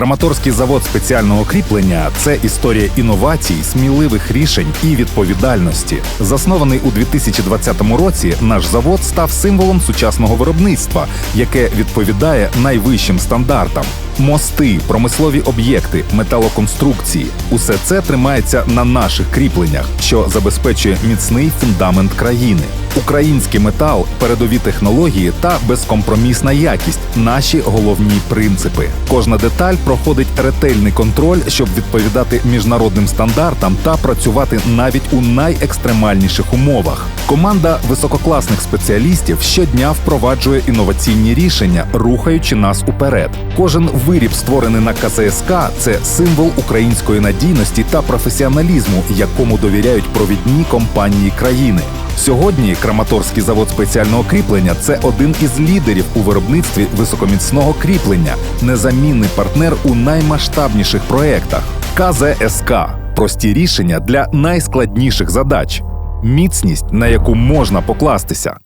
Краматорський завод спеціального кріплення це історія інновацій, сміливих рішень і відповідальності. Заснований у 2020 році, наш завод став символом сучасного виробництва, яке відповідає найвищим стандартам. Мости, промислові об'єкти, металоконструкції усе це тримається на наших кріпленнях, що забезпечує міцний фундамент країни. Український метал, передові технології та безкомпромісна якість наші головні принципи. Кожна деталь проходить ретельний контроль, щоб відповідати міжнародним стандартам та працювати навіть у найекстремальніших умовах. Команда висококласних спеціалістів щодня впроваджує інноваційні рішення, рухаючи нас уперед. Кожен виріб, створений на КССК, це символ української надійності та професіоналізму, якому довіряють провідні компанії країни. Сьогодні Краматорський завод спеціального кріплення це один із лідерів у виробництві високоміцного кріплення, незамінний партнер у наймасштабніших проєктах. КЗСК прості рішення для найскладніших задач, міцність, на яку можна покластися.